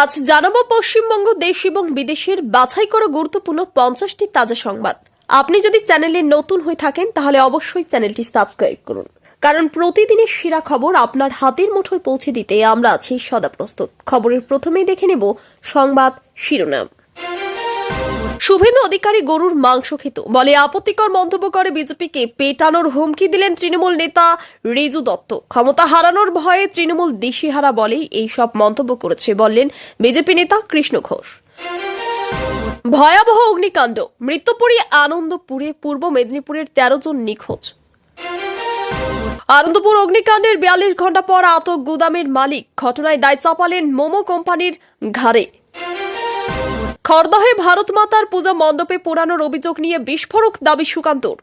আজ জানাব পশ্চিমবঙ্গ দেশ এবং বিদেশের বাছাই করা গুরুত্বপূর্ণ পঞ্চাশটি তাজা সংবাদ। আপনি যদি চ্যানেলে নতুন হয়ে থাকেন, তাহলে অবশ্যই চ্যানেলটি সাবস্ক্রাইব করুন। কারণ প্রতিদিনের সেরা খবর আপনার হাতের মুঠোয় পৌঁছে দিতে আমরা আছি সদা প্রস্তুত খবরের প্রথমেই দেখে নেব সংবাদ শিরোনাম। শুভেন্দু অধিকারী গরুর মাংস খেত। বলে আপত্তিকর মন্তব্য করে বিজেপিকে। পেটানোর হুমকি দিলেন তৃণমূল নেতা রিজু দত্ত। ক্ষমতা হারানোর ভয়ে তৃণমূল দিশিহারা বলেই এই সব মন্তব্য করেছে বললেন বিজেপি নেতা কৃষ্ণ ঘোষ। ভয়াবহ অগ্নিকাণ্ড। মৃত্যুপুরী আনন্দপুরে পূর্ব মেদিনীপুরের তেরো জন নিখোঁজ। আনন্দপুর অগ্নিকাণ্ডের বিয়াল্লিশ ঘণ্টা পর আটক গুদামের মালিক। ঘটনায় দায় চাপালেন মোমো কোম্পানির ঘাড়ে। খড়দহে ভারত মাতার পূজা মণ্ডপে পোড়ানোর অভিযোগ নিয়ে বিস্ফোরক দাবি সুকান্তর।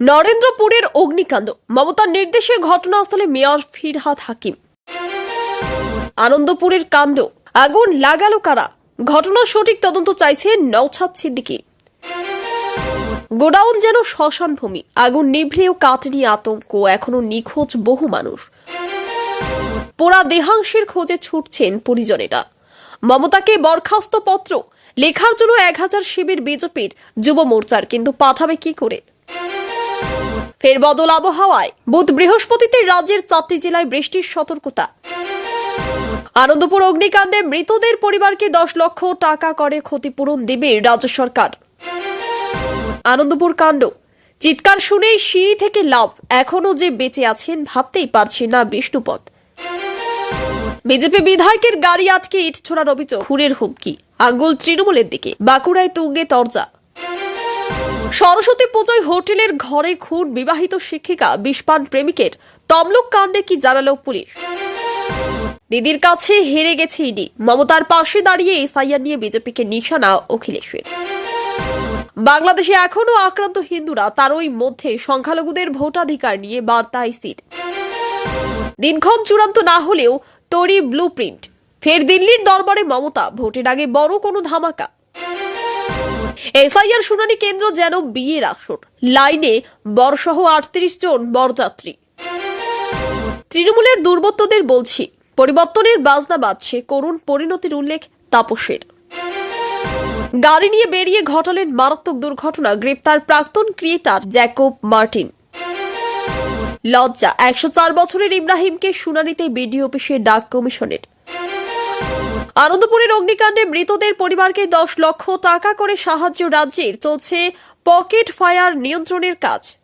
নরেন্দ্রপুরের অগ্নিকাণ্ড। মমতার নির্দেশে ঘটনাস্থলে মেয়র ফিরহাদ হাকিম। আনন্দপুরের কাণ্ড। আগুন লাগালো কারা? ঘটনার সঠিক তদন্ত চাইছে নওছাদ সিদ্দিকী। গোডাউন যেন শ্মশান ভূমি। আগুন নিভলেও কাটেনি আতঙ্ক। এখনও নিখোঁজ বহু মানুষ। পোড়া দেহাংশের খোঁজে ছুটছেন পরিজনেরা। মমতাকে বরখাস্ত পত্র লেখার জন্য এক হাজার শিবির বিজেপির যুব মোর্চার, কিন্তু পাঠাবে কি করে? ফের বদল আবহাওয়ায়, বুধ বৃহস্পতিতে রাজ্যের চারটি জেলায় বৃষ্টির সতর্কতা। আনন্দপুর অগ্নিকাণ্ডে মৃতদের পরিবারকে দশ লক্ষ টাকা করে ক্ষতিপূরণ দেবে রাজ্য সরকার। আনন্দপুর কাণ্ড, চিৎকার শুনে সিঁড়ি থেকে লাভ এখনও যে বেঁচে আছেন ভাবতেই পারছি না বিষ্ণুপদ বিজেপি বিধায়কের গাড়ি আটকে ইট ছোড়ার অভিযোগ। খুনের হুমকি। আঙ্গুল তৃণমূলের দিকে বাঁকুড়ায় তুঙ্গে তরজা। সরস্বতী পুজোয় হোটেলের ঘরে খুন বিবাহিত শিক্ষিকা বিষপান প্রেমিকের তমলুক কাণ্ডে কি জানালো পুলিশ? দিদির কাছে হেরে গেছে ইডি। মমতার পাশে দাঁড়িয়ে এসআইআর নিয়ে বিজেপিকে নিশানা অখিলেশের। বাংলাদেশে এখনও আক্রান্ত হিন্দুরা তারই মধ্যে সংখ্যালঘুদের ভোটাধিকার নিয়ে বার্তা আইসির দিনক্ষণ চূড়ান্ত না হলেও তরি ব্লু প্রিন্ট ফের দিল্লির দরবারে মমতা, ভোটের আগে বড় কোনো ধামাকা। এসআইআর শুনানি কেন্দ্র যেন বিয়ের আসর। লাইনে বরসহ আটত্রিশ জন বরযাত্রী। তৃণমূলের দুর্বৃত্তদের বলছি, পরিবর্তনের বাজনা বাজছে, করুণ পরিণতির উল্লেখ তাপসের। গাড়ি নিয়ে বেরিয়ে ঘটালেন মারাত্মক দুর্ঘটনা, গ্রেপ্তার প্রাক্তন ক্রিয়েটার জ্যাকব মার্টিন। লজ্জা। একশো চার বছরের ইব্রাহিমকে শুনানিতে বিডিও অফিসে ডাক কমিশনের। আনন্দপুরের অগ্নিকাণ্ডে মৃতদের পরিবারকে দশ লক্ষ টাকা করে সাহায্য রাজ্যের। চলছে পকেট ফায়ার নিয়ন্ত্রণের কাজ।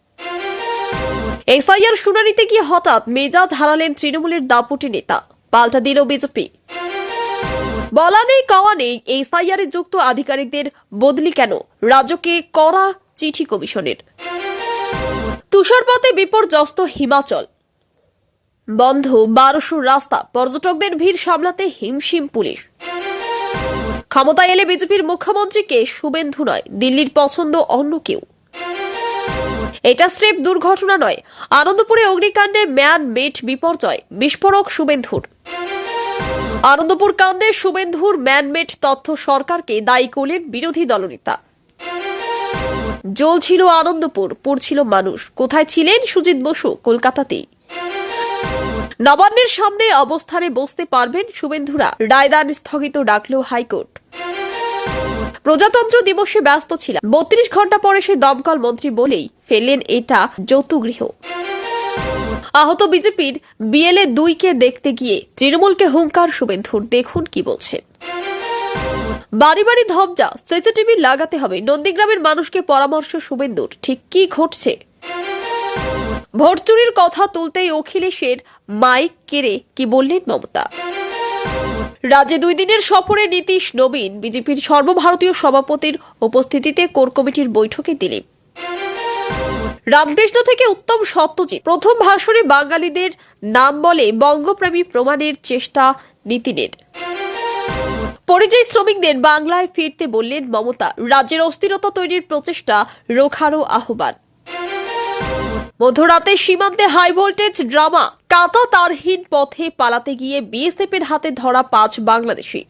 এসআইআর শুনানিতে গিয়ে হঠাৎ মেজাজ হারালেন তৃণমূলের দাপুটি নেতা। পাল্টা দিল বিজেপি। বলা নেই, কওয়া নেই, এসআইআর যুক্ত আধিকারিকদের বদলি কেন? রাজ্যকে করা চিঠি কমিশনের। তুষারপাতে বিপর্যস্ত হিমাচল। বন্ধ বারোশো রাস্তা, পর্যটকদের ভিড় সামলাতে হিমশিম পুলিশ। ক্ষমতায় এলে বিজেপির মুখ্যমন্ত্রীকে শুভেন্দু নয়, দিল্লির পছন্দ অন্য কেউ। এটা স্রেফ দুর্ঘটনা নয়, আনন্দপুরে অগ্নিকাণ্ডে ম্যান মেট বিপর্যয়, বিস্ফোরক শুভেন্দুর। আনন্দপুর কাণ্ডে শুভেন্দুর ম্যানমেট তথ্য সরকারকে দায়ী করলেন বিরোধী দলনেতা। জ্বলছিল আনন্দপুর পড়ছিল মানুষ। কোথায় ছিলেন সুজিত বসু? কলকাতাতেই। নবান্নের সামনে অবস্থানে বসতে পারবেন শুভেন্দুরা। রায়দান স্থগিত ডাকল হাইকোর্ট। প্রজাতন্ত্র দিবসে ব্যস্ত ছিলাম। বত্রিশ ঘণ্টা পরে সে দমকল মন্ত্রী বলেই ফেললেন এটা যৌতুগৃহ আহত বিজেপির বিএলএ দুইকে দেখতে গিয়ে তৃণমূলকে হুঙ্কার শুভেন্দুর। দেখুন কি বলছেন। বাড়ি বাড়ি ধবজা, সিসিটিভি লাগাতে হবে। নন্দীগ্রামের মানুষকে পরামর্শ শুভেন্দুর। ঠিক কি ঘটছে? ভোট চুরির কথা তুলতেই অখিলেশের মাইক কেড়ে কি বললেন মমতা? রাজ্যে দুই দিনের সফরে নীতিশ নবীন, বিজেপির সর্বভারতীয় সভাপতির উপস্থিতিতে কোর কমিটির বৈঠকে দিলীপ। রামকৃষ্ণ থেকে উত্তম সত্যজিৎ, প্রথম ভাষণে বাঙালিদের নাম বলে বঙ্গপ্রেমী প্রমাণের চেষ্টা নীতিনের। পরিযায়ী শ্রমিকদের বাংলায় ফিরতে বললেন মমতা, রাজ্যের অস্থিরতা তৈরির প্রচেষ্টা রোখারও আহ্বান। মধ্যরাতে সীমান্তে হাই ভোল্টেজ ড্রামা কাতা তারহীন পথে পালাতে গিয়ে বিএসএফের হাতে ধরা পাঁচ বাংলাদেশি।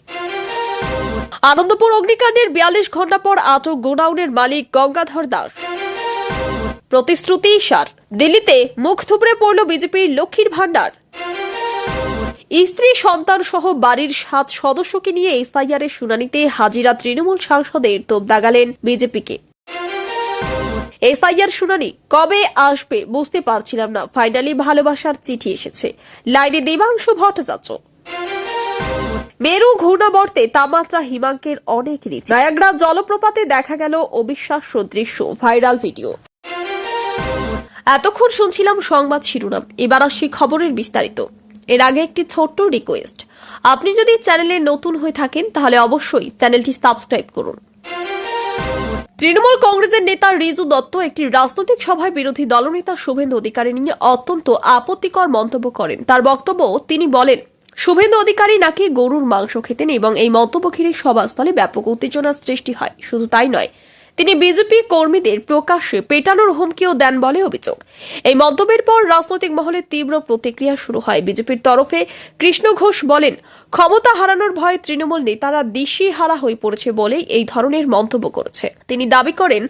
আনন্দপুর অগ্নিকাণ্ডের বিয়াল্লিশ ঘণ্টা পর আটক গোডাউনের মালিক গঙ্গাধর দাস। প্রতিশ্রুতি সার। দিল্লিতে মুখ থুবড়ে পড়ল বিজেপির লক্ষ্মীর ভাণ্ডার। স্ত্রী, সন্তান সহ বাড়ির সাত সদস্যকে নিয়ে এসআইআর এর শুনানিতে হাজিরা তৃণমূল সাংসদের তোপ দাগালেন বিজেপিকে। এসআইআর শুনানি কবে আসবে বুঝতে পারছিলাম না। ফাইনালি ভালোবাসার চিঠি এসেছে। লাইনে দেবাংশু ভট্টাচার্য। মেরু ঘূর্ণাবর্তে তাপমাত্রা হিমাঙ্কের অনেক নিচে। নায়াগ্রা জলপ্রপাতে দেখা গেল অবিশ্বাস্য দৃশ্য, ভাইরাল ভিডিও। এতক্ষণ শুনছিলাম সংবাদ শিরোনাম। এবার আসছি খবরের বিস্তারিত। এর আগে একটি ছোট্ট রিকোয়েস্ট আপনি যদি চ্যানেলে নতুন হয়ে থাকেন, তাহলে অবশ্যই চ্যানেলটি সাবস্ক্রাইব করুন। তৃণমূল কংগ্রেসের নেতা রিজু দত্ত একটি রাজনৈতিক সভায় বিরোধী দলনেতা শুভেন্দু অধিকারী নিয়ে অত্যন্ত আপত্তিকর মন্তব্য করেন। তার বক্তব্য, তিনি বলেন, শুভেন্দু অধিকারী নাকি গরুর মাংস খেতেন এবং এই মন্তব্য ঘিরে সভাস্থলে ব্যাপক উত্তেজনার সৃষ্টি হয়। শুধু তাই নয় তিনি বিজেপি কর্মীদের প্রকাশ্যে পেটানোর হুমকিও দেন বলে অভিযোগ। এই মন্তব্যের পর রাজনৈতিক মহলে তীব্র প্রতিক্রিয়া শুরু হয়। বিজেপির তরফে কৃষ্ণ ঘোষ বলেন, ক্ষমতা হারানোর ভয়ে তৃণমূল নেতারা দিশি হারা হয়ে পড়েছে বলেই এই ধরনের মন্তব্য করেছে। তিনি দাবি করেন,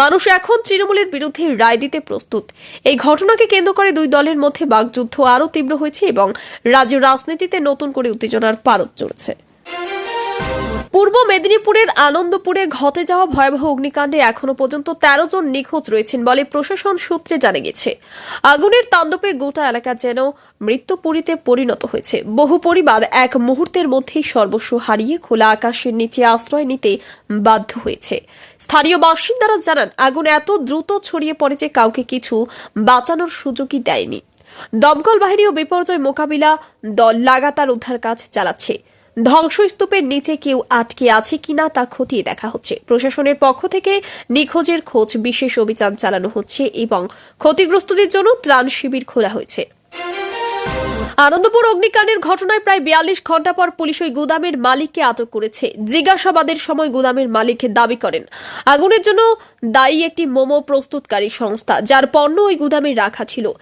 মানুষ এখন তৃণমূলের বিরুদ্ধে রায় দিতে প্রস্তুত। এই ঘটনাকে কেন্দ্র করে দুই দলের মধ্যে বাকযুদ্ধ আরও তীব্র হয়েছে এবং রাজ্য রাজনীতিতে নতুন করে উত্তেজনার পারদ চড়ছে। পূর্ব মেদিনীপুরের আনন্দপুরে ঘটে যাওয়া ভয়াবহ অগ্নিকাণ্ডে এখনও পর্যন্ত তেরো জন নিখোঁজ রয়েছেন বলে প্রশাসন সূত্রে জানা গেছে আগুনের তাণ্ডবে গোটা এলাকা যেন মৃত্যুপুরীতে পরিণত হয়েছে। বহু পরিবার এক মুহূর্তের মধ্যেই সর্বস্ব হারিয়ে খোলা আকাশের নিচে আশ্রয় নিতে বাধ্য হয়েছে। স্থানীয় বাসিন্দারা জানান, আগুন এত দ্রুত ছড়িয়ে পড়ে যে কাউকে কিছু বাঁচানোর সুযোগই দেয়নি। দমকল বাহিনী ও বিপর্যয় মোকাবিলা দল লাগাতার উদ্ধার কাজ চালাচ্ছে। ধ্বংসস্তূপের নিচে কেউ আটকে আছে কিনা তা খতিয়ে দেখা হচ্ছে। প্রশাসনের পক্ষ থেকে নিখোঁজের খোঁজ বিশেষ অভিযান চালানো হচ্ছে এবং ক্ষতিগ্রস্তদের জন্য ত্রাণ শিবির খোলা হয়েছে। আনন্দপুর অগ্নিকাণ্ডের ঘটনায় প্রায় বিয়াল্লিশ ঘণ্টা পর পুলিশ ওই গুদামের মালিককে আটক করেছে। জিজ্ঞাসাবাদের সময় গুদামের মালিক দাবি করেন, আগুনের জন্য দায়ী একটি মোমো প্রস্তুতকারী সংস্থা, যার পণ্য ওই গুদামে রাখা ছিল।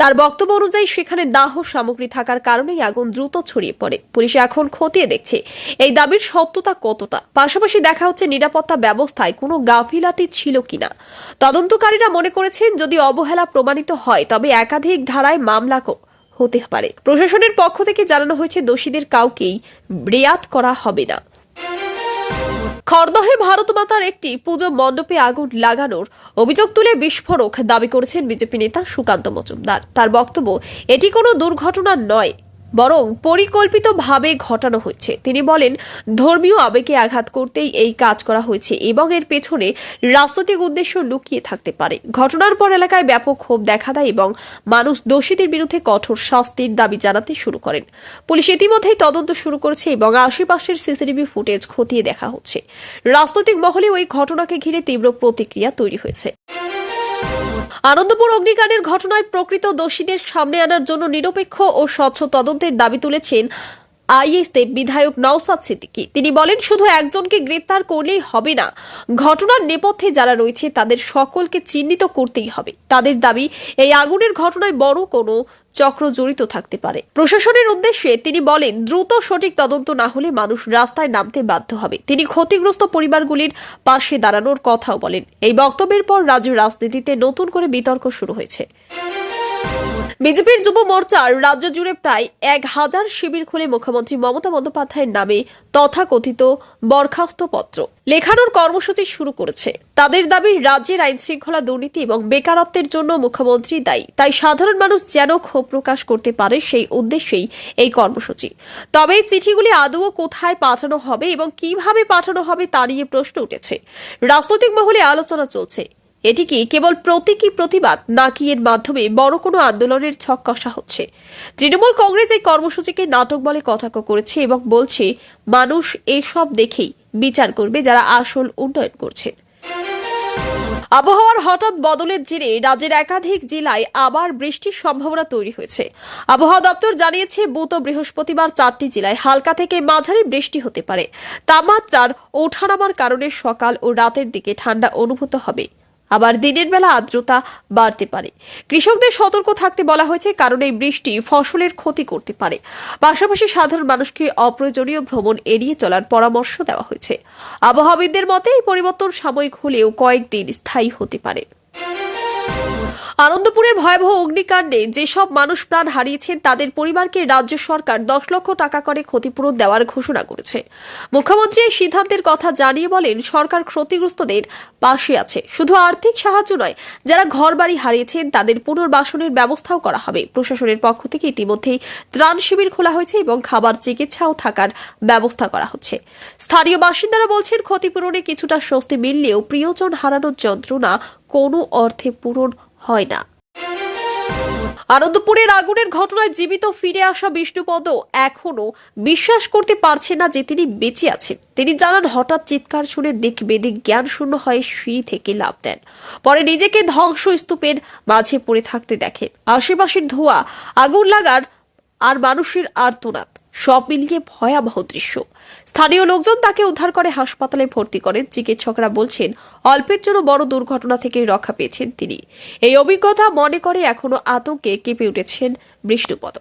তার বক্তব্য অনুযায়ী সেখানে দাহ সামগ্রী থাকার কারণেই আগুন দ্রুত ছড়িয়ে পড়ে। পুলিশ এখন খতিয়ে দেখছে এই দাবির সত্যতা কতটা। পাশাপাশি দেখা হচ্ছে নিরাপত্তা ব্যবস্থায় কোনো গাফিলাতি ছিল কিনা। তদন্তকারীরা মনে করেছেন যদি অবহেলা প্রমাণিত হয়, তবে একাধিক ধারায় মামলা হতে পারে। প্রশাসনের পক্ষ থেকে জানানো হয়েছে দোষীদের কাউকেই রেয়াত করা হবে না। খড়দহে ভারত মাতার একটি পুজো মণ্ডপে আগুন লাগানোর অভিযোগ তুলে বিস্ফোরক দাবি করেছেন বিজেপি নেতা সুকান্ত মজুমদার। তার বক্তব্য, এটি কোনো দুর্ঘটনা নয় বরং পরিকল্পিতভাবে ঘটানো হয়েছে। তিনি বলেন, ধর্মীয় আবেগে আঘাত করতেই এই কাজ করা হয়েছে এবং এর পেছনে রাজনৈতিক উদ্দেশ্য লুকিয়ে থাকতে পারে। ঘটনার পর এলাকায় ব্যাপক ক্ষোভ দেখা দেয় এবং মানুষ দোষীদের বিরুদ্ধে কঠোর শাস্তির দাবি জানাতে শুরু করেন। পুলিশ ইতিমধ্যেই তদন্ত শুরু করেছে এবং আশেপাশের সিসিটিভি ফুটেজ খতিয়ে দেখা হচ্ছে। রাজনৈতিক মহলে ওই ঘটনাকে ঘিরে তীব্র প্রতিক্রিয়া তৈরি হয়েছে। আনন্দপুর অগ্নিকাণ্ডের ঘটনায় প্রকৃত দোষীদের সামনে আনার জন্য নিরপেক্ষ ও স্বচ্ছ তদন্তের দাবি তুলেছেন আইএসতে বিধায়ক নওসাদ সিদ্দিকি। তিনি বলেন, শুধু একজনকে গ্রেপ্তার করলেই হবে না, ঘটনার নেপথ্যে যারা রয়েছে তাদের সকলকে চিহ্নিত করতেই হবে। তাদের দাবি, এই আগুনের ঘটনায় বড় কোনো চক্র জড়িত থাকতে পারে। প্রশাসনের উদ্দেশ্যে তিনি বলেন, দ্রুত সঠিক তদন্ত না হলে মানুষ রাস্তায় নামতে বাধ্য হবে। তিনি ক্ষতিগ্রস্ত পরিবারগুলির পাশে দাঁড়ানোর কথাও বলেন। এই বক্তব্যের পর রাজ্য রাজনীতিতে নতুন করে বিতর্ক শুরু হয়েছে। বিজেপির যুব মোর্চার রাজ্য জুড়ে প্রায় এক হাজার শিবির খুলে মুখ্যমন্ত্রী মমতা বন্দ্যোপাধ্যায়ের নামে তথাকথিত বরখাস্ত পত্র লেখানোর কর্মসূচি শুরু করেছে। তাদের দাবি, রাজ্যের আইন শৃঙ্খলা দুর্নীতি এবং বেকারত্বের জন্য মুখ্যমন্ত্রী দায়ী। তাই সাধারণ মানুষ যেন ক্ষোভ প্রকাশ করতে পারে সেই উদ্দেশ্যেই এই কর্মসূচি। তবে চিঠিগুলি আদৌ কোথায় পাঠানো হবে এবং কীভাবে পাঠানো হবে তা নিয়ে প্রশ্ন উঠেছে। রাজনৈতিক মহলে আলোচনা চলছে। এটি কি কেবল প্রতীকী প্রতিবাদ, নাকি এর মাধ্যমে বড় কোনো আন্দোলনের ছক কষা হচ্ছে তৃণমূল কংগ্রেস এই কর্মসূচিকে নাটক বলে কটাক্ষ করেছে এবং বলছে, মানুষ এসব দেখেই বিচার করবে যারা আসল উন্নয়ন করছেন। আবহাওয়ার হঠাৎ বদলের জেরে রাজ্যের একাধিক জেলায় আবার বৃষ্টির সম্ভাবনা তৈরি হয়েছে। আবহাওয়া দপ্তর জানিয়েছে ও বৃহস্পতিবার চারটি জেলায় হালকা থেকে মাঝারি বৃষ্টি হতে পারে। তাপমাত্রার ওঠানামার কারণে সকাল ও রাতের দিকে ঠান্ডা অনুভূত হবে। আবার দিনের বেলা আর্দ্রতা বাড়তে পারে। কৃষকদের সতর্ক থাকতে বলা হয়েছে, কারণ এই বৃষ্টি ফসলের ক্ষতি করতে পারে। পাশাপাশি সাধারণ মানুষকে অপ্রয়োজনীয় ভ্রমণ এড়িয়ে চলার পরামর্শ দেওয়া হয়েছে। আবহাওয়াবিদদের মতে, এই পরিবর্তন সাময়িক হলেও কয়েকদিন স্থায়ী হতে পারে। আনন্দপুরের ভয়াবহ অগ্নিকাণ্ডে যেসব মানুষ প্রাণ হারিয়েছেন, তাদের পরিবারকে রাজ্য সরকার দশ লক্ষ টাকা করে ক্ষতিপূরণ দেওয়ার ঘোষণা করেছে। মুখ্যমন্ত্রী এই সিদ্ধান্তের কথা জানিয়ে বলেন, সরকার ক্ষতিগ্রস্তদের পাশে আছে। শুধু আর্থিক সাহায্য নয়, যারা ঘরবাড়ি হারিয়েছেন, তাদের পুনর্বাসনের ব্যবস্থাও করা হবে। প্রশাসনের পক্ষ থেকে ইতিমধ্যেই ত্রাণ শিবির খোলা হয়েছে এবং খাবার চিকিৎসাও থাকার ব্যবস্থা করা হচ্ছে। স্থানীয় বাসিন্দারা বলছেন, ক্ষতিপূরণে কিছুটা স্বস্তি মিললেও প্রিয়জন হারানোর যন্ত্রণা কোনো অর্থে পূরণ হয় না। আনন্দপুরের আগুনের ঘটনায় জীবিত ফিরে আসা বিষ্ণুপদ এখনও বিশ্বাস করতে পারছে না যে তিনি বেঁচে আছেন। তিনি জানান, হঠাৎ চিৎকার শুনে দিক বেদিক জ্ঞান শূন্য হয়ে সিঁড়ি থেকে লাভ দেন। পরে নিজেকে ধ্বংস স্তূপের মাঝে পড়ে থাকতে দেখেন। আশেপাশের ধোঁয়া, আগুন লাগার আর মানুষের আর্তনাদ। সব মিলিয়ে ভয়াবহ দৃশ্য। স্থানীয় লোকজন তাকে উদ্ধার করে হাসপাতালে ভর্তি করেন চিকিৎসকরা বলছেন, অল্পের জন্য বড় দুর্ঘটনা থেকে রক্ষা পেয়েছেন তিনি। এই অভিজ্ঞতা মনে করে এখনও আতঙ্কে কেঁপে উঠেছেন বিষ্ণুপদ।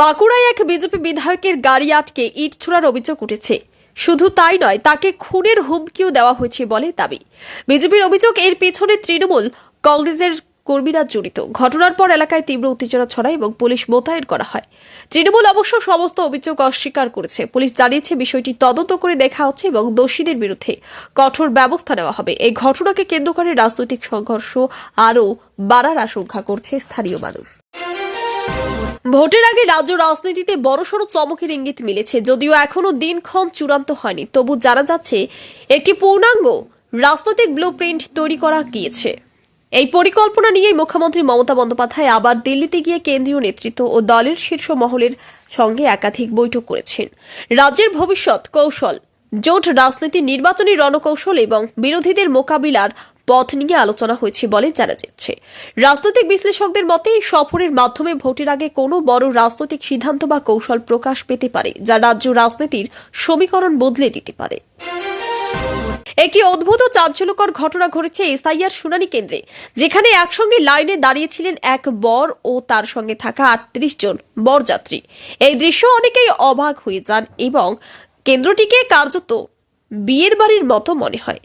বাঁকুড়ায় এক বিজেপি বিধায়কের গাড়ি আটকে ইট ছোড়ার অভিযোগ উঠেছে। শুধু তাই নয়, তাকে খুনের হুমকিও দেওয়া হয়েছে বলে দাবি। বিজেপির অভিযোগ, এর পেছনে তৃণমূল, কংগ্রেসের কর্মীরা জড়িত। ঘটনার পর এলাকায় তীব্র উত্তেজনা ছড়ায় এবং পুলিশ মোতায়েন করা হয়। তৃণমূল অবশ্য সমস্ত অভিযোগ অস্বীকার করেছে। পুলিশ জানিয়েছে, বিষয়টি তদন্ত করে দেখা হচ্ছে এবং দোষীদের বিরুদ্ধে কঠোর ব্যবস্থা নেওয়া হবে। এই ঘটনাকে কেন্দ্র করে রাজনৈতিক সংঘর্ষ আরও বাড়ার আশঙ্কা করছে স্থানীয় মানুষ। ভোটের আগে রাজ্য রাজনীতিতে বড়সড় চমকের ইঙ্গিত মিলেছে। যদিও এখনও দিনক্ষণ চূড়ান্ত হয়নি, তবু জানা যাচ্ছে, একটি পূর্ণাঙ্গ রাজনৈতিক ব্লু তৈরি করা গিয়েছে। এই পরিকল্পনা নিয়েই মুখ্যমন্ত্রী মমতা বন্দ্যোপাধ্যায় আবার দিল্লিতে গিয়ে কেন্দ্রীয় নেতৃত্ব ও দলের শীর্ষ মহলের সঙ্গে একাধিক বৈঠক করেছেন। রাজ্যের ভবিষ্যৎ কৌশল, জোট রাজনীতি, নির্বাচনী রণকৌশল এবং বিরোধীদের মোকাবিলার পথ নিয়ে আলোচনা হয়েছে বলে জানা যাচ্ছে। রাজনৈতিক বিশ্লেষকদের মতে, এই সফরের মাধ্যমে ভোটের আগে কোনো বড় রাজনৈতিক সিদ্ধান্ত বা কৌশল প্রকাশ পেতে পারে, যা রাজ্য রাজনীতির সমীকরণ বদলে দিতে পারে। একটি অদ্ভুত চাঞ্চল্যকর ঘটনা ঘটেছে এসআইআর শুনানি কেন্দ্রে, যেখানে একসঙ্গে লাইনে দাঁড়িয়েছিলেন এক বর ও তার সঙ্গে থাকা আটত্রিশ জন বরযাত্রী। এই দৃশ্য অনেকেই অবাক হয়ে যান এবং কেন্দ্রটিকে কার্যত বিয়ের বাড়ির মতো মনে হয়।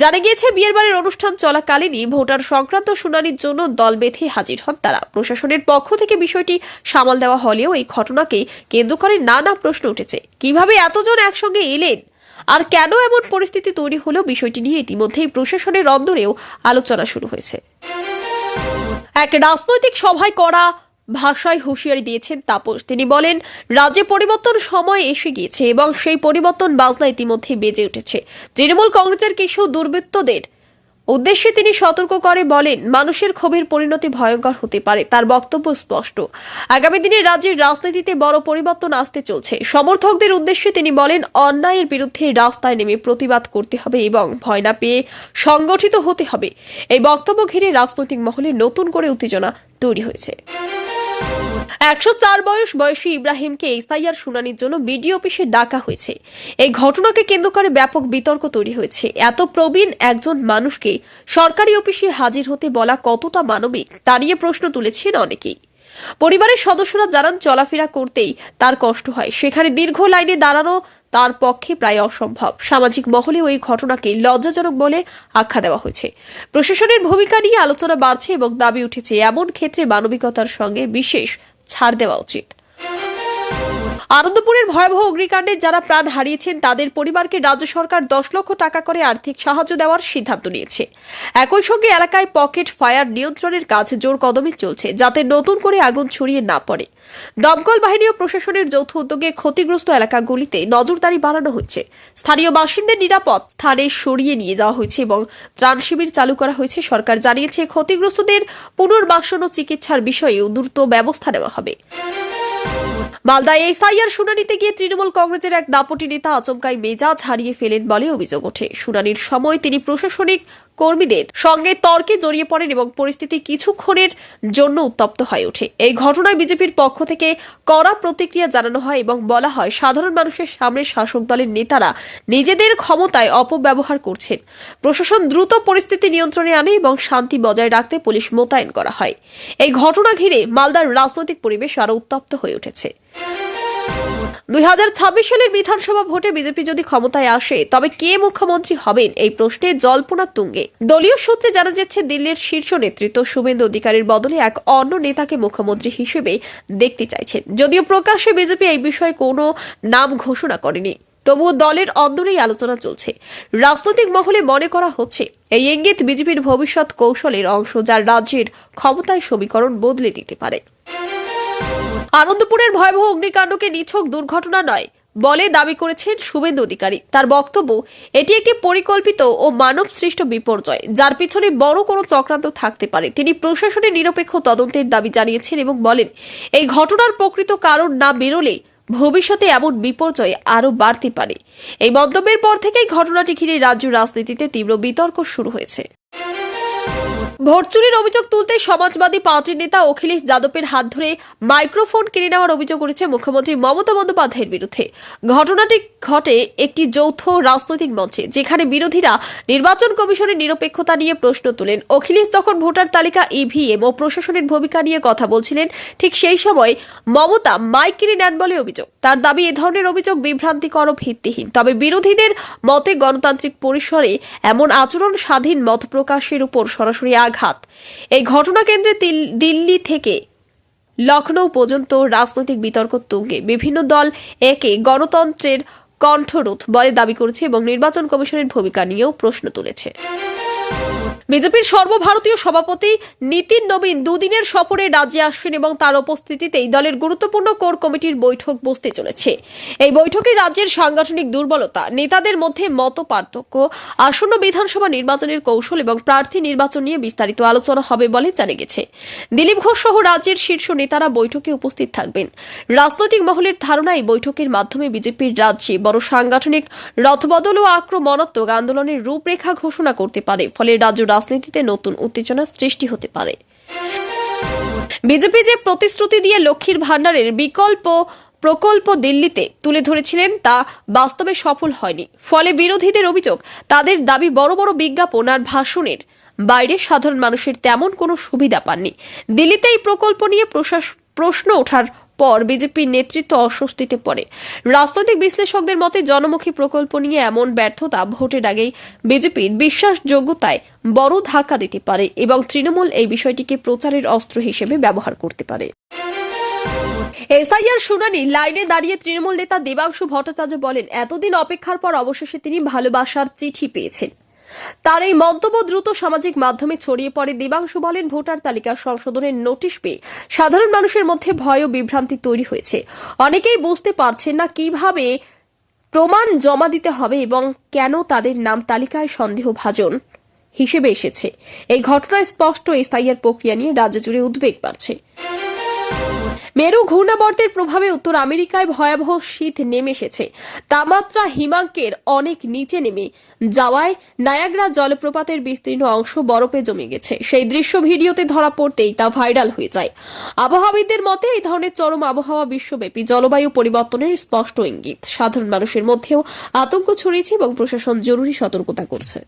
জানা গিয়েছে, বিয়ের বাড়ির অনুষ্ঠান চলাকালীনই ভোটার সংক্রান্ত শুনানির জন্য দল বেঁধে হাজির হন তারা। প্রশাসনের পক্ষ থেকে বিষয়টি সামাল দেওয়া হলেও এই ঘটনাকে কেন্দ্র করে নানা প্রশ্ন উঠেছে। কীভাবে এতজন একসঙ্গে এলেন? আর কেন এমন পরিস্থিতি তৈরি হলো বিষয়টি নিয়ে ইতিমধ্যেই প্রশাসনের অন্দরেও আলোচনা শুরু হয়েছে। এক রাজনৈতিক সভায় করা ভাষায় হুঁশিয়ারি দিয়েছেন তাপস। তিনি বলেন, রাজ্যে পরিবর্তন সময় এসে গিয়েছে এবং সেই পরিবর্তন বাজনা ইতিমধ্যে বেজে উঠেছে। তৃণমূল কংগ্রেসের কিছু দুর্বৃত্তদের উদ্দেশ্যে তিনি সতর্ক করে বলেন, মানুষের ক্ষোভের পরিণতি ভয়ঙ্কর হতে পারে, তার বক্তব্য স্পষ্ট। আগামী দিনে রাজ্যের রাজনীতিতে বড় পরিবর্তন আসতে চলছে। সমর্থকদের উদ্দেশ্যে তিনি বলেন, অন্যায়ের বিরুদ্ধে রাস্তায় নেমে প্রতিবাদ করতে হবে এবং ভয় না পেয়ে সংগঠিত হতে হবে। এই বক্তব্য ঘিরে রাজনৈতিক মহলে নতুন করে উত্তেজনা তৈরি হয়েছে। একশো চার বয়স বয়সী ইব্রাহিমকে এসআইআর শুনানির জন্য বিডিও অফিসে ডাকা হয়েছে। এই ঘটনাকে কেন্দ্র করে ব্যাপক বিতর্ক তৈরি হয়েছে। এত প্রবীণ একজন মানুষকে সরকারি অফিসে হাজির হতে বলা কতটা মানবিক তা নিয়ে প্রশ্ন তুলেছেন অনেকেই। পরিবারের সদস্যরা জানান, চলাফেরা করতেই তার কষ্ট হয়। সেখানে দীর্ঘ লাইনে দাঁড়ানো তার পক্ষে প্রায় অসম্ভব। সামাজিক মহলে ওই ঘটনাকে লজ্জাজনক বলে আখ্যা দেওয়া হয়েছে। প্রশাসনের ভূমিকা নিয়ে আলোচনা বাড়ছে এবং দাবি উঠেছে, এমন ক্ষেত্রে মানবিকতার সঙ্গে বিশেষ ছাড় দেওয়া উচিত। আনন্দপুরের ভয়াবহ অগ্নিকাণ্ডে যারা প্রাণ হারিয়েছেন, তাদের পরিবারকে রাজ্য সরকার দশ লক্ষ টাকা করে আর্থিক সাহায্য দেওয়ার সিদ্ধান্ত নিয়েছে। একই সঙ্গে এলাকায় পকেট ফায়ার নিয়ন্ত্রণের কাজ জোর কদমে চলছে, যাতে নতুন করে আগুন ছড়িয়ে না পড়ে। দমকল বাহিনী ও প্রশাসনের যৌথ উদ্যোগে ক্ষতিগ্রস্ত এলাকাগুলিতে নজরদারি বাড়ানো হয়েছে। স্থানীয় বাসিন্দাদের নিরাপদ স্থানে সরিয়ে নিয়ে যাওয়া হয়েছে এবং ত্রাণ শিবির চালু করা হয়েছে। সরকার জানিয়েছে, ক্ষতিগ্রস্তদের পুনর্বাসন ও চিকিৎসার বিষয়েও দ্রুত ব্যবস্থা নেওয়া হবে। মালদায় এই এসআইআর শুনানিতে গিয়ে তৃণমূল কংগ্রেসের এক দাপটি নেতা আচমকায় মেজাজ হারিয়ে ফেলেন বলে অভিযোগ ওঠে। শুনানির সময় তিনি প্রশাসনিক কর্মীদের সঙ্গে তর্কে জড়িয়ে পড়েন এবং পরিস্থিতি কিছুক্ষণের জন্য উত্তপ্ত হয়ে ওঠে। এই ঘটনায় বিজেপির পক্ষ থেকে কড়া প্রতিক্রিয়া জানানো হয় এবং বলা হয়, সাধারণ মানুষের সামনে শাসক দলের নেতারা নিজেদের ক্ষমতায় অপব্যবহার করছেন। প্রশাসন দ্রুত পরিস্থিতি নিয়ন্ত্রণে আনে এবং শান্তি বজায় রাখতে পুলিশ মোতায়েন করা হয়। এই ঘটনা ঘিরে মালদার রাজনৈতিক পরিবেশ আরও উত্তপ্ত হয়ে উঠেছে। দুই হাজার ছাব্বিশ সালের বিধানসভা ভোটে বিজেপি যদি ক্ষমতায় আসে, তবে কে মুখ্যমন্ত্রী হবেন? এই প্রশ্নে জল্পনা তুঙ্গে। দলীয় সূত্রে জানা যাচ্ছে, দিল্লির শীর্ষ নেতৃত্ব শুভেন্দু অধিকারীর বদলে এক অন্য নেতাকে মুখ্যমন্ত্রী হিসেবে দেখতে চাইছেন। যদিও প্রকাশ্যে বিজেপি এই বিষয়ে কোনো নাম ঘোষণা করেনি, তবুও দলের অন্দরেই আলোচনা চলছে। রাজনৈতিক মহলে মনে করা হচ্ছে, এই ইঙ্গিত বিজেপির ভবিষ্যৎ কৌশলের অংশ যা রাজ্যের ক্ষমতায় সমীকরণ বদলে দিতে পারে। আনন্দপুরের ভয়াবহ অগ্নিকাণ্ডকে নিছক দুর্ঘটনা নয়, বলে দাবি করেছেন শুভেন্দু অধিকারী। তার বক্তব্য, এটি একটি পরিকল্পিত ও মানব সৃষ্ট বিপর্যয়, যার পিছনে বড় কোনো চক্রান্ত থাকতে পারে। তিনি প্রশাসনের নিরপেক্ষ তদন্তের দাবি জানিয়েছেন এবং বলেন, এই ঘটনার প্রকৃত কারণ না বেরোলে ভবিষ্যতে এমন বিপর্যয় আরও বাড়তে পারে। এই মন্তব্যের পর থেকেই ঘটনাটি ঘিরে রাজ্য রাজনীতিতে তীব্র বিতর্ক শুরু হয়েছে। ভোট চুরির অভিযোগ তুলতে সমাজবাদী পার্টির নেতা অখিলেশ যাদবের হাত ধরে মাইক্রোফোন কিনে নেওয়ার অভিযোগ করেছে মুখ্যমন্ত্রী মমতা বন্দ্যোপাধ্যায়ের বিরুদ্ধে। ঘটনাটি ঘটে একটি যৌথ রাজনৈতিক মঞ্চে, যেখানে বিরোধীরা নির্বাচন কমিশনের নিরপেক্ষতা নিয়ে প্রশ্ন তোলেন। অখিলেশ তখন ভোটার তালিকা ইভিএম ও প্রশাসনের ভূমিকা নিয়ে কথা বলছিলেন। ঠিক সেই সময় মমতা মাইক কিনে নেন বলে অভিযোগ। তার দাবি, এ ধরনের অভিযোগ বিভ্রান্তিকর ও ভিত্তিহীন। তবে বিরোধীদের মতে গণতান্ত্রিক পরিসরে এমন আচরণ স্বাধীন মত প্রকাশের উপর সরাসরি আঘাত। এই ঘটনা কেন্দ্রে দিল্লি থেকে লখনৌ পর্যন্ত রাজনৈতিক বিতর্ক তুঙ্গে। বিভিন্ন দল একে গণতন্ত্রের কণ্ঠরোধ বলে দাবি করেছে এবং নির্বাচন কমিশনের ভূমিকা নিয়েও প্রশ্ন তুলেছে। বিজেপির সর্বভারতীয় সভাপতি নীতিন নবীন দুদিনের সফরে রাজ্যে আসছেন এবং তার উপস্থিতিতেই দলের গুরুত্বপূর্ণ কোর কমিটির বৈঠক বসতে চলেছে। এই বৈঠকে রাজ্যের সাংগঠনিক দুর্বলতা, নেতাদের মধ্যে মত পার্থক্য আসন্ন বিধানসভা নির্বাচনের কৌশল এবং প্রার্থী নির্বাচন নিয়ে বিস্তারিত আলোচনা হবে বলে জানা গেছে। দিলীপ ঘোষ সহ রাজ্যের শীর্ষ নেতারা বৈঠকে উপস্থিত থাকবেন। রাজনৈতিক মহলের ধারণা এই বৈঠকের মাধ্যমে বিজেপির রাজ্যে বড় সাংগঠনিক রথবদল ও আক্রমণাত্মক আন্দোলনের রূপরেখা ঘোষণা করতে পারে। ফলে রাজ্য রাজনীতিতে নতুন উত্তেজনা সৃষ্টি হতে পারে। বিজেপি যে প্রতিশ্রুতি দিয়ে লক্ষ্মীর ভাণ্ডারের বিকল্প প্রকল্প দিল্লিতে তুলে ধরেছিলেন, তা বাস্তবে সফল হয়নি। ফলে বিরোধীদের অভিযোগ, তাদের দাবি বড় বড় বিজ্ঞাপন আর ভাষণের বাইরে সাধারণ মানুষের তেমন কোনো সুবিধা পাননি। দিল্লিতে এই প্রকল্প নিয়ে প্রশাস- প্রশ্ন ওঠার পর বিজেপির নেতৃত্ব অস্বস্তিতে পড়ে। রাজনৈতিক বিশ্লেষকদের মতে জনমুখী প্রকল্প নিয়ে এমন ব্যর্থতা ভোটের আগেই বিজেপির বিশ্বাসযোগ্যতায় বড় ধাক্কা দিতে পারে এবং তৃণমূল এই বিষয়টিকে প্রচারের অস্ত্র হিসেবে ব্যবহার করতে পারে। এসআইআর শুনানি লাইনে দাঁড়িয়ে তৃণমূল নেতা দেবাংশু ভট্টাচার্য বলেন, এতদিন অপেক্ষার পর অবশেষে তিনি ভালোবাসার চিঠি পেয়েছেন। তার এই মন্তব্য দ্রুত সামাজিক মাধ্যমে ছড়িয়ে পড়ে। দেবাংশু বলেন, ভোটার তালিকা সংশোধনের নোটিশ পেয়ে সাধারণ মানুষের মধ্যে ভয় ও বিভ্রান্তি তৈরি হয়েছে। অনেকেই বুঝতে পারছেন না কীভাবে প্রমাণ জমা দিতে হবে এবং কেন তাদের নাম তালিকায় সন্দেহভাজন হিসেবে এসেছে। এই ঘটনায় স্পষ্ট এসআইআর প্রক্রিয়া নিয়ে রাজ্য জুড়ে উদ্বেগ বাড়ছে। মেরু ঘূর্ণাবর্তের প্রভাবে উত্তর আমেরিকায় ভয়াবহ শীত নেমে এসেছে। তাপমাত্রা হিমাঙ্কের অনেক নিচে নেমে যাওয়ায় নায়াগ্রা জলপ্রপাতের বিস্তীর্ণ অংশ বরফে জমে গেছে। সেই দৃশ্য ভিডিওতে ধরা পড়তেই তা ভাইরাল হয়ে যায়। আবহাওয়াবিদদের মতে, এই ধরনের চরম আবহাওয়া বিশ্বব্যাপী জলবায়ু পরিবর্তনের স্পষ্ট ইঙ্গিত। সাধারণ মানুষের মধ্যেও আতঙ্ক ছড়িয়েছে এবং প্রশাসন জরুরি সতর্কতা করছে।